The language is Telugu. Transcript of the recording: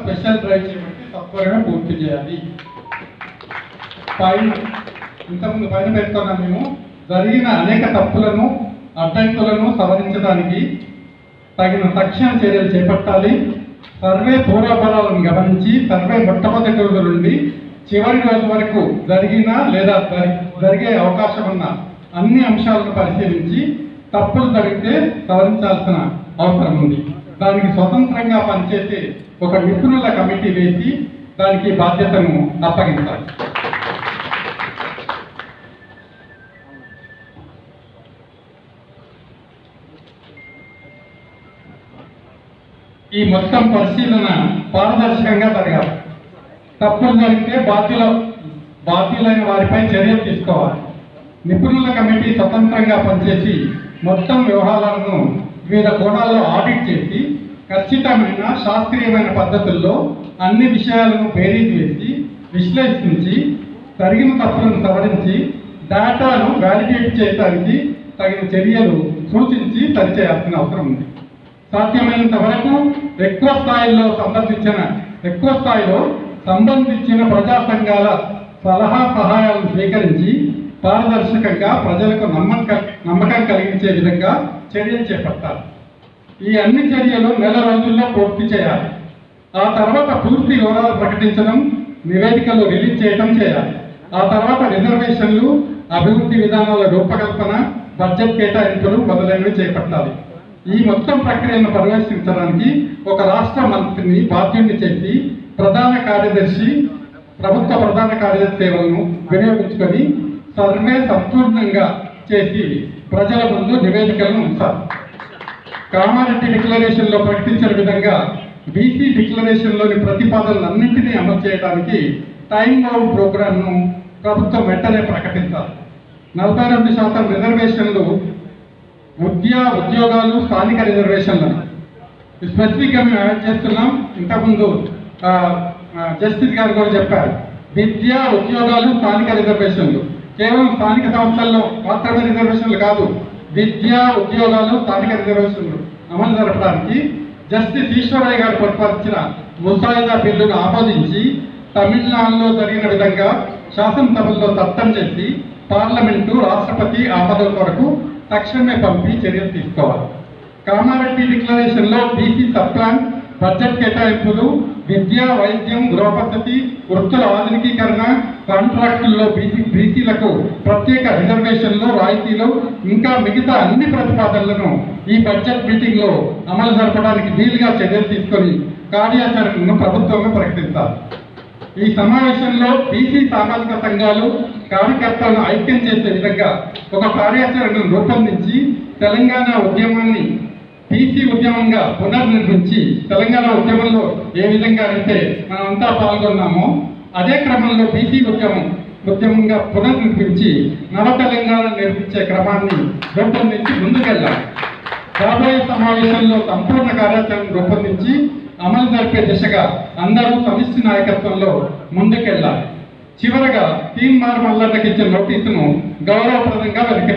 స్పెషల్ డ్రైవ్ చేయబట్టి తప్పకుండా పూర్తి చేయాలి. పైన ఇంతకుముందు పైన పేర్కొన్నాం మేము. జరిగిన అనేక తప్పులను అడ్డంకులను సవరించడానికి తగిన తక్షణ చర్యలు చేపట్టాలి. సర్వే పూర్వఫలాలను గమనించి సర్వే మొట్టమొదటి రోజు నుండి చివరి రోజు వరకు జరిగిన లేదా జరిగే అవకాశం ఉన్న అన్ని అంశాలను పరిశీలించి తప్పులు జరిగితే సవరించాల్సిన అవసరం ఉంది. దానికి స్వతంత్రంగా పనిచేసే ఒక నిపుణుల కమిటీ వేసి దానికి బాధ్యతను అప్పగించాలి. ఈ మొత్తం పరిశీలన పారదర్శకంగా జరగాలి. తప్పులు జరిగితే బాధ్యుల బాధ్యులైన వారిపై చర్యలు తీసుకోవాలి. నిపుణుల కమిటీ స్వతంత్రంగా పనిచేసి మొత్తం వ్యవహారాలను వివిధ కోణాల్లో ఆడిట్ చేసి ఖచ్చితమైన శాస్త్రీయమైన పద్ధతుల్లో అన్ని విషయాలను బేరీజ్ వేసి విశ్లేషించి జరిగిన తప్పులను సవరించి డేటాను వ్యాలిడేట్ చేయడానికి తగిన చర్యలు సూచించి సరిచేయాల్సిన అవసరం ఉంది. సాధ్యమైనంత వరకు ఎక్కువ స్థాయిలో సంబంధించిన ఎక్కువ స్థాయిలో సంబంధించిన ప్రజా సంఘాల సలహా సహాయాలను స్వీకరించి పారదర్శకంగా ప్రజలకు నమ్మక నమ్మకం కలిగించే విధంగా చర్యలు చేపట్టాలి. ఈ అన్ని చర్యలు నెల రోజుల్లో పూర్తి చేయాలి. ఆ తర్వాత పూర్తి వివరాలు ప్రకటించడం నివేదికలు రిలీజ్ చేయడం చేయాలి. ఆ తర్వాత రిజర్వేషన్లు అభివృద్ధి విధానాల రూపకల్పన బడ్జెట్ కేటాయింపులు మొదలైనవి చేపట్టాలి. ఈ మొత్తం ప్రక్రియను పర్యవేక్షించడానికి ఒక రాష్ట్ర మంత్రిని బాధ్యుడిని చేసి ప్రధాన కార్యదర్శి ప్రభుత్వ ప్రధాన కార్యదర్శి సేవలను వినియోగించుకొని సర్వే సంపూర్ణంగా చేసి ప్రజల ముందు నివేదికలను ఉంచాలి కామారెడ్డి డిక్లరేషన్లో ప్రకటించిన విధంగా బీసీ డిక్లరేషన్లోని ప్రతిపాదనలు ప్రతిపాదనలన్నింటినీ అమలు చేయడానికి టైం బౌండ్ ప్రోగ్రామ్ను ప్రభుత్వం వెంటనే ప్రకటించాలి నలభై రెండు శాతం రిజర్వేషన్లు విద్యా ఉద్యోగాలు స్థానిక రిజర్వేషన్లను. స్పెసిఫిక్గా మేము యాడ్ చేస్తున్నాం. ఇంతకుముందు జస్టిస్ గారు కూడా చెప్పారు. విద్య ఉద్యోగాలు స్థానిక రిజర్వేషన్లు. కేవలం స్థానిక సంస్థల్లో మాత్రమే రిజర్వేషన్లు కాదు విద్యా ఉద్యోగాలు స్థానిక రిజర్వేషన్లు అమలు జరపడానికి జస్టిస్ ఈశ్వరయ్య గారు ప్రతిపాదించిన ముసాయిదా బిల్లును ఆమోదించి తమిళనాడులో జరిగిన విధంగా శాసనసభల్లో చట్టం చేసి పార్లమెంటు రాష్ట్రపతి ఆమోదం కొరకు తక్షణమే పంపి చర్యలు తీసుకోవాలి. కామారెడ్డి డిక్లరేషన్లో బీసీ సబ్ ప్లాన్ బడ్జెట్ కేటాయింపులు విద్య వైద్యం గృహపద్ధతి వృత్తుల ఆధునికీకరణ కాంట్రాక్టుల్లో బీసీ బీసీలకు ప్రత్యేక రిజర్వేషన్లు రాయితీలు ఇంకా మిగతా అన్ని ప్రతిపాదనలను ఈ బడ్జెట్ మీటింగ్లో అమలు జరపడానికి వీలుగా చర్యలు తీసుకొని కార్యాచరణను ప్రభుత్వమే ప్రకటిస్తారు. ఈ సమావేశంలో బీసీ సామాజిక సంఘాలు కార్యకర్తలను ఐక్యం చేసే విధంగా ఒక కార్యాచరణను రూపొందించి తెలంగాణ ఉద్యమాన్ని పీసీ ఉద్యమంగా పునర్నిర్మించి తెలంగాణ ఉద్యమంలో ఏ విధంగా అయితే మనమంతా పాల్గొన్నామో అదే క్రమంలో బీసీ ఉద్యమం ఉద్యమంగా పునర్నిర్మించి నవ తెలంగాణ నిర్మించే క్రమాన్ని రూపొందించి ముందుకెళ్ళాలి. రాబోయే సమావేశంలో సంపూర్ణ కార్యాచరణ రూపొందించి అమలు జరిపే దిశగా అందరూ సమిష్టి నాయకత్వంలో ముందుకెళ్ళాలి. చివరగా తీన్ మార్ మల్లన్నకి ఇచ్చిన నోటీసును గౌరవప్రదంగా వెనక్కి